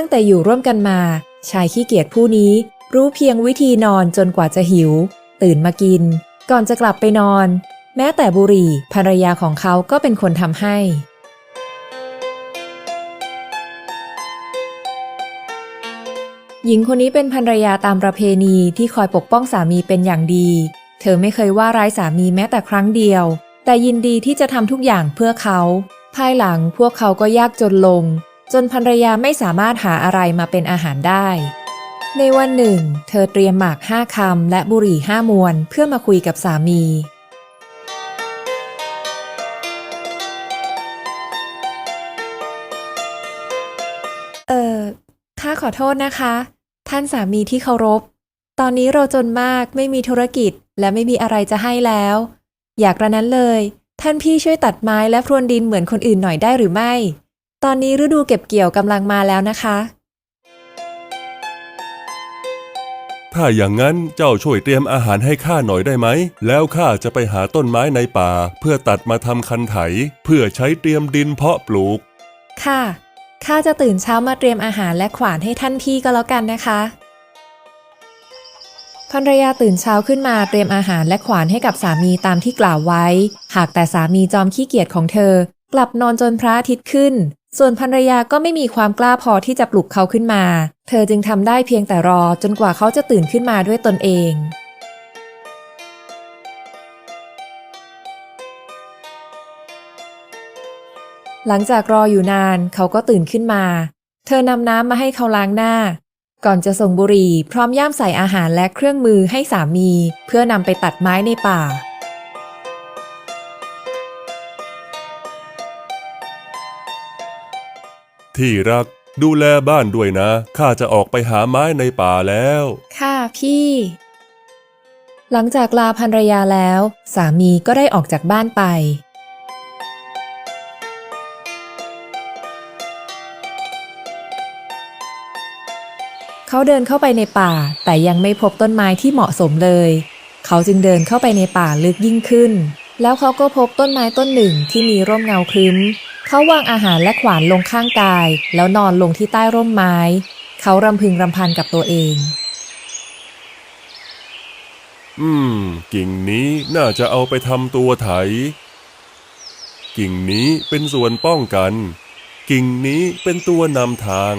ตั้งแต่อยู่ร่วมกันมา ชายขี้เกียจผู้นี้รู้เพียงวิธีนอนจนกว่าจะหิว ตื่นมากิน ก่อนจะกลับไปนอน แม้แต่บุหรี่ภรรยาของเขาก็เป็นคนทำให้ หญิงคนนี้เป็นภรรยาตามประเพณีที่คอยปกป้องสามีเป็นอย่างดี เธอไม่เคยว่าร้ายสามีแม้แต่ครั้งเดียว แต่ยินดีที่จะทำทุกอย่างเพื่อเขา ภายหลังพวกเขาก็ยากจนลง จนภรรยาไม่สามารถหาอะไรมาเป็นอาหารได้ ในวันหนึ่ง เธอเตรียมหมากห้าคำและบุหรี่ห้ามวนเพื่อมาคุยกับสามี เออข้าขอโทษนะคะ ท่านสามีที่เคารพ ตอนนี้เราจนมากไม่มีธุรกิจและไม่มีอะไรจะให้แล้ว อยากกระนั้นเลย ท่านพี่ช่วยตัดไม้และพรวนดินเหมือนคนอื่นหน่อยได้หรือไม่ ตอนนี้ฤดูเก็บเกี่ยวกำลังมาแล้วนะคะ ถ้าอย่างนั้นเจ้าช่วยเตรียมอาหารให้ข้าหน่อยได้ไหม แล้วข้าจะไปหาต้นไม้ในป่า เพื่อตัดมาทำคันไถ เพื่อใช้เตรียมดินเพาะปลูก ค่ะ ข้าจะตื่นเช้ามาเตรียมอาหารและขวานให้ท่านพี่ก็แล้วกันนะคะภรรยาตื่นเช้าขึ้นมาเตรียมอาหารและขวานให้กับสามีตามที่กล่าวไว้ หากแต่สามีจอมขี้เกียจของเธอ กลับนอนจนพระอาทิตย์ขึ้น ส่วนภรรยาก็ไม่มีความกล้าพอที่จะปลุกเขาขึ้นมา เธอจึงทำได้เพียงแต่รอจนกว่าเขาจะตื่นขึ้นมาด้วยตนเอง หลังจากรออยู่นานเขาก็ตื่นขึ้นมา เธอนำน้ำมาให้เขาล้างหน้า ก่อนจะส่งบุหรี่พร้อมย่ามใส่อาหารและเครื่องมือให้สามี เพื่อนำไปตัดไม้ในป่า ที่รัก ดูแลบ้านด้วยนะ ข้าจะออกไปหาไม้ในป่าแล้ว ค่ะพี่ หลังจากลาภรรยาแล้ว สามีก็ได้ออกจากบ้านไป เขาเดินเข้าไปในป่า แต่ยังไม่พบต้นไม้ที่เหมาะสมเลย เขาจึงเดินเข้าไปในป่าลึกยิ่งขึ้น แล้วเขาก็พบต้นไม้ต้นหนึ่งที่มีร่มเงาครึ้ม เขาวางอาหารและขวานลงข้างกาย แล้วนอนลงที่ใต้ร่มไม้ เขารำพึงรำพันกับตัวเอง อืม กิ่งนี้น่าจะเอาไปทำตัวไถ กิ่งนี้เป็นส่วนป้องกัน กิ่งนี้เป็นตัวนำทาง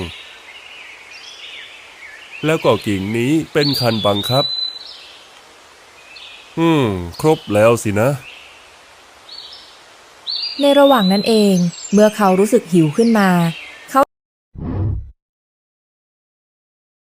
แล้วก็กิ่งนี้เป็นคันบังคับ อืม ครบแล้วสินะ ในระหว่างนั้นเอง เมื่อเขารู้สึกหิวขึ้นมา